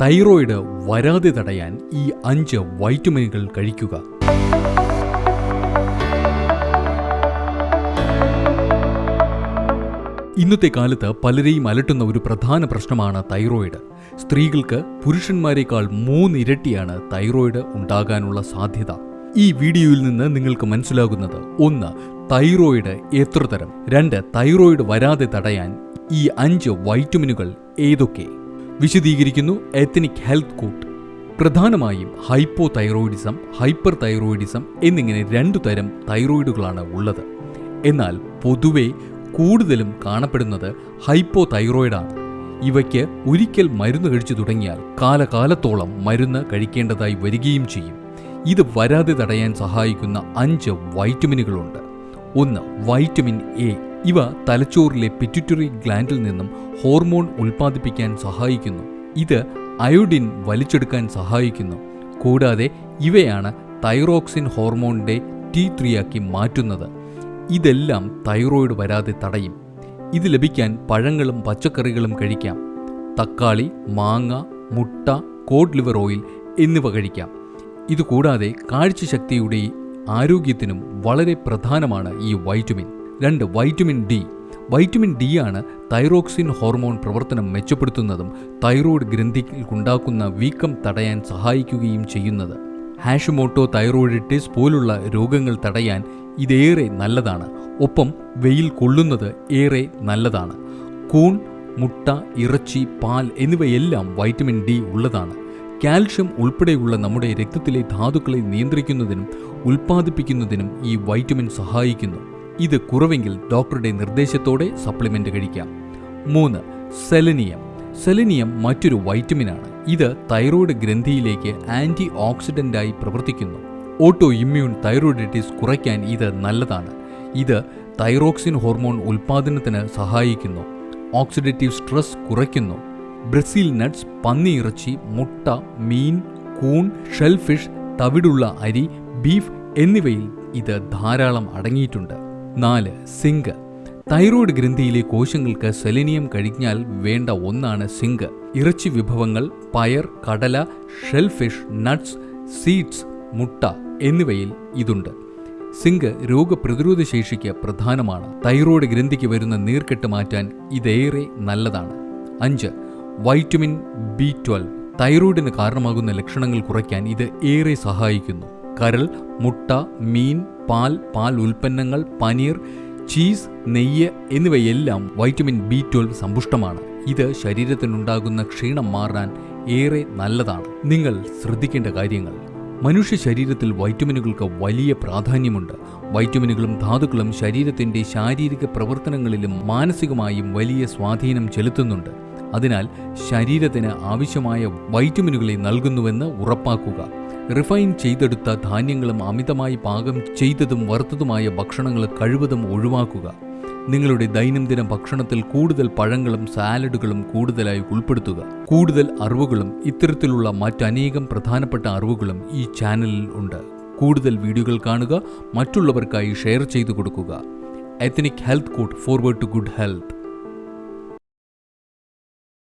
Thyroid വരാതെ തടയാൻ ഈ അഞ്ച് വൈറ്റമിനുകൾ കഴിക്കുക. ഇന്നത്തെ കാലത്ത് പലരെയും അലട്ടുന്ന ഒരു പ്രധാന പ്രശ്നമാണ് തൈറോയിഡ്. സ്ത്രീകൾക്ക് പുരുഷന്മാരെക്കാൾ മൂന്നിരട്ടിയാണ് തൈറോയിഡ് ഉണ്ടാകാനുള്ള സാധ്യത. ഈ വീഡിയോയിൽ നിന്ന് നിങ്ങൾക്ക് മനസ്സിലാകുന്നത് ഒന്ന് തൈറോയിഡ് എത്ര തരം? രണ്ട് തൈറോയിഡ് വരാതെ തടയാൻ ഈ അഞ്ച് വൈറ്റമിനുകൾ ഏതൊക്കെ? വിശദീകരിക്കുന്നു എത്തനിക് ഹെൽത്ത് കൂട്ട് പ്രധാനമായും ഹൈപ്പോ തൈറോയിഡിസം ഹൈപ്പർ തൈറോയിഡിസം എന്നിങ്ങനെ രണ്ടു തരം തൈറോയിഡുകളാണ് ഉള്ളത്. എന്നാൽ പൊതുവെ കൂടുതലും കാണപ്പെടുന്നത് ഹൈപ്പോ തൈറോയിഡാണ് ഇവയ്ക്ക് ഒരിക്കൽ മരുന്ന് കഴിച്ചു തുടങ്ങിയാൽ കാലകാലത്തോളം മരുന്ന് കഴിക്കേണ്ടതായി വരികയും ചെയ്യും. ഇത് വരാതെ തടയാൻ സഹായിക്കുന്ന അഞ്ച് വൈറ്റമിനുകളുണ്ട് ഒന്ന് വൈറ്റമിൻ എ ഇവ തലച്ചോറിലെ പിറ്റുറ്ററി ഗ്ലാൻഡിൽ നിന്നും ഹോർമോൺ ഉൽപ്പാദിപ്പിക്കാൻ സഹായിക്കുന്നു. ഇത് അയോഡിൻ വലിച്ചെടുക്കാൻ സഹായിക്കുന്നു. കൂടാതെ ഇവയാണ് തൈറോക്സിൻ ഹോർമോണിന്റെ ടി ത്രീയാക്കി മാറ്റുന്നത്. ഇതെല്ലാം തൈറോയിഡ് വരാതെ തടയും. ഇത് ലഭിക്കാൻ പഴങ്ങളും പച്ചക്കറികളും കഴിക്കാം. തക്കാളി മാങ്ങ മുട്ട കോഡ് ലിവർ ഓയിൽ എന്നിവ കഴിക്കാം. ഇതുകൂടാതെ കാഴ്ചശക്തിയുടെ ആരോഗ്യത്തിനും വളരെ പ്രധാനമാണ് ഈ വൈറ്റമിൻ രണ്ട് വൈറ്റമിൻ ഡി. വൈറ്റമിൻ ഡി ആണ് തൈറോക്സിൻ ഹോർമോൺ പ്രവർത്തനം മെച്ചപ്പെടുത്തുന്നതും തൈറോയ്ഡ് ഗ്രന്ഥിക്കുണ്ടാക്കുന്ന വീക്കം തടയാൻ സഹായിക്കുകയും ചെയ്യുന്നത്. ഹാഷുമോട്ടോ തൈറോയിഡിറ്റിസ് പോലുള്ള രോഗങ്ങൾ തടയാൻ ഇതേറെ നല്ലതാണ്. ഒപ്പം വെയിൽ കൊള്ളുന്നത് ഏറെ നല്ലതാണ്. കൂൺ മുട്ട ഇറച്ചി പാൽ എന്നിവയെല്ലാം വൈറ്റമിൻ ഡി ഉള്ളതാണ്. കാൽഷ്യം ഉൾപ്പെടെയുള്ള നമ്മുടെ രക്തത്തിലെ ധാതുക്കളെ നിയന്ത്രിക്കുന്നതിനും ഉൽപ്പാദിപ്പിക്കുന്നതിനും ഈ വൈറ്റമിൻ സഹായിക്കുന്നു. ഇത് കുറവെങ്കിൽ ഡോക്ടറുടെ നിർദ്ദേശത്തോടെ സപ്ലിമെന്റ് കഴിക്കാം. മൂന്ന് സെലനിയം. സെലനിയം മറ്റൊരു വൈറ്റമിനാണ്. ഇത് തൈറോയ്ഡ് ഗ്രന്ഥിയിലേക്ക് ആന്റി ഓക്സിഡന്റായി പ്രവർത്തിക്കുന്നു. ഓട്ടോ ഇമ്മ്യൂൺ തൈറോയിഡിറ്റിസ് കുറയ്ക്കാൻ ഇത് നല്ലതാണ്. ഇത് തൈറോക്സിൻ ഹോർമോൺ ഉൽപ്പാദനത്തിന് സഹായിക്കുന്നു. ഓക്സിഡേറ്റീവ് സ്ട്രെസ് കുറയ്ക്കുന്നു. ബ്രസീൽ നട്ട്സ് പന്നിയിറച്ചി മുട്ട മീൻ കൂൺ ഷെൽഫിഷ് തവിടുള്ള അരി ബീഫ് എന്നിവയിൽ ഇത് ധാരാളം അടങ്ങിയിട്ടുണ്ട്. നാല് സിങ്ക് തൈറോയ്ഡ് ഗ്രന്ഥിയിലെ കോശങ്ങൾക്ക് സെലിനിയം കഴിഞ്ഞാൽ വേണ്ട ഒന്നാണ് സിങ്ക് ഇറച്ചി വിഭവങ്ങൾ പയർ കടല ഷെൽഫിഷ് നട്ട്സ് സീഡ്സ് മുട്ട എന്നിവയിൽ ഇതുണ്ട്. സിങ്ക് രോഗപ്രതിരോധ ശേഷിക്ക് പ്രധാനമാണ്. തൈറോയ്ഡ് ഗ്രന്ഥിക്ക് വരുന്ന നീർക്കെട്ട് മാറ്റാൻ ഇതേറെ നല്ലതാണ്. അഞ്ച് വൈറ്റമിൻ ബി ട്വൽവ്. തൈറോയിഡിന് കാരണമാകുന്ന ലക്ഷണങ്ങൾ കുറയ്ക്കാൻ ഇത് ഏറെ സഹായിക്കുന്നു. കരൾ മുട്ട മീൻ പാൽ പാൽ ഉൽപ്പന്നങ്ങൾ പനീർ ചീസ് നെയ്യ് എന്നിവയെല്ലാം വൈറ്റമിൻ ബി ട്വൽവ് സമ്പുഷ്ടമാണ്. ഇത് ശരീരത്തിനുണ്ടാകുന്ന ക്ഷീണം മാറാൻ ഏറെ നല്ലതാണ്. നിങ്ങൾ ശ്രദ്ധിക്കേണ്ട കാര്യങ്ങൾ. മനുഷ്യ ശരീരത്തിൽ വൈറ്റമിനുകൾക്ക് വലിയ പ്രാധാന്യമുണ്ട്. വൈറ്റമിനുകളും ധാതുക്കളും ശരീരത്തിന്റെ ശാരീരിക പ്രവർത്തനങ്ങളിലും മാനസികമായും വലിയ സ്വാധീനം ചെലുത്തുന്നുണ്ട്. അതിനാൽ ശരീരത്തിന് ആവശ്യമായ വൈറ്റമിനുകളെ നൽകുന്നുവെന്ന് ഉറപ്പാക്കുക. റിഫൈൻ ചെയ്തെടുത്ത ധാന്യങ്ങളും അമിതമായി പാകം ചെയ്തതും വറുത്തതുമായ ഭക്ഷണങ്ങൾ കഴിവതും ഒഴിവാക്കുക. നിങ്ങളുടെ ദൈനംദിന ഭക്ഷണത്തിൽ കൂടുതൽ പഴങ്ങളും സാലഡുകളും കൂടുതലായി ഉൾപ്പെടുത്തുക. കൂടുതൽ അറിവുകളും ഇത്തരത്തിലുള്ള മറ്റനേകം പ്രധാനപ്പെട്ട അറിവുകളും ഈ ചാനലിൽ ഉണ്ട്. കൂടുതൽ വീഡിയോകൾ കാണുക മറ്റുള്ളവർക്കായി ഷെയർ ചെയ്തു കൊടുക്കുക. Ethnic health court forward to good health